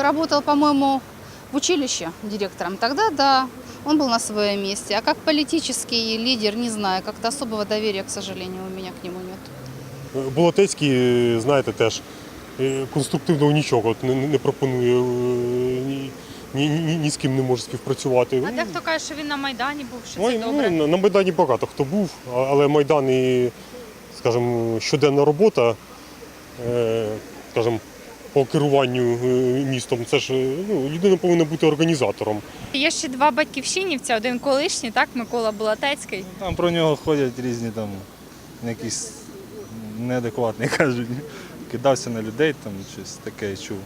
работал, по-моему, в училище директором, тогда да, он был на своем месте. А как политический лидер, не знаю, как-то особого доверия, к сожалению, у меня к нему нет. Болотецький, знаєте, теж е, конструктивного нічого от не, не пропонує, ні, ні, ні, ні з ким не може співпрацювати. А дехто каже, що він на Майдані був, що Май- це добре. ну, на Майдані багато хто був, але Майдан і, скажімо, щоденна робота, е, скажімо, по керуванню е, містом, це ж ну, людина повинна бути організатором. Є ще два батьківщинівця, один колишній, так, Микола Булатецький. Там про нього ходять різні там якісь неадекватні кажуть. Кидався на людей, там щось таке чув.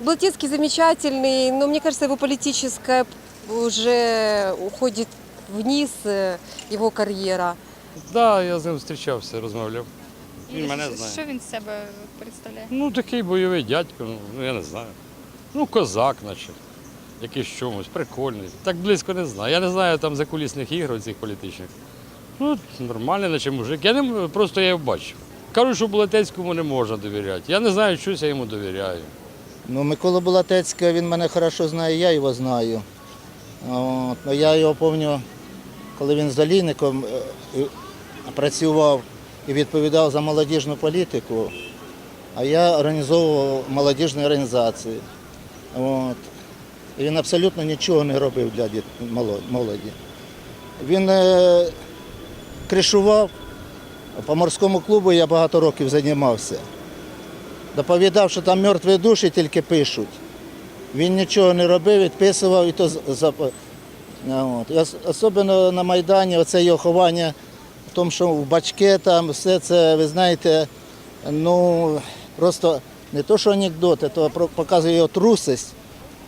Блатецкий замечательный, но мне кажется, его политическая уже уходит вниз, э, его карьера. Да, я з ним зустрічався, розмовляв. Він мене що, знає. що він з себе представляє? Ну, такий бойовий дядько, ну, ну я не знаю. Ну, козак, наче. Якийсь чомусь, прикольний. Так близько не знаю. Я не знаю там закулісних ігор цих політичних. Ну, нормальний, наче мужик. Я не просто я його бачив. Кажуть, що Булатецькому не можна довіряти. Я не знаю, щось я йому довіряю. Ну, Микола Булатецький, він мене хорошо знає, я його знаю. От, ну, я його пам'ятаю, коли він з Олійником е, е, працював і відповідав за молодіжну політику, а я організовував молодіжні організації. От. Він абсолютно нічого не робив для молоді. Він е, кришував, по морському клубу я багато років займався. Доповідав, що там мертві душі тільки пишуть. Він нічого не робив, відписував і то. Особливо на Майдані оце його ховання тому, що в бачке там все це, ви знаєте, ну просто не то, що анекдоти, то показує його трусость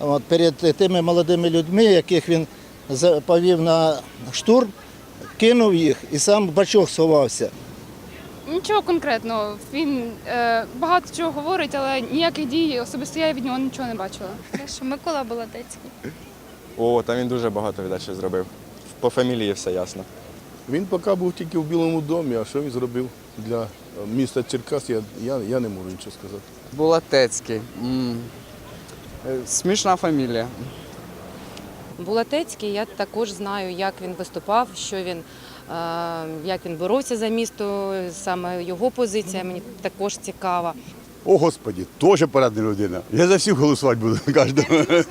от, перед тими молодими людьми, яких він за- повів на штурм, кинув їх і сам в бачок сховався. Нічого конкретного. Він е, багато чого говорить, але ніяких дій особисто я від нього нічого не бачила. Що Микола Булатецький. О, там він дуже багато віддачі зробив. По фамілії все ясно. Він поки був тільки в Білому домі, а що він зробив для е, міста Черкас, я, я, я не можу нічого сказати. Булатецький. М. Е, Смішна фамілія. Булатецький, я також знаю, як він виступав, що він, е, як він боровся за місто, саме його позиція мені також цікава. О, Господі, теж порядна людина. Я за всіх голосувати буду кожного.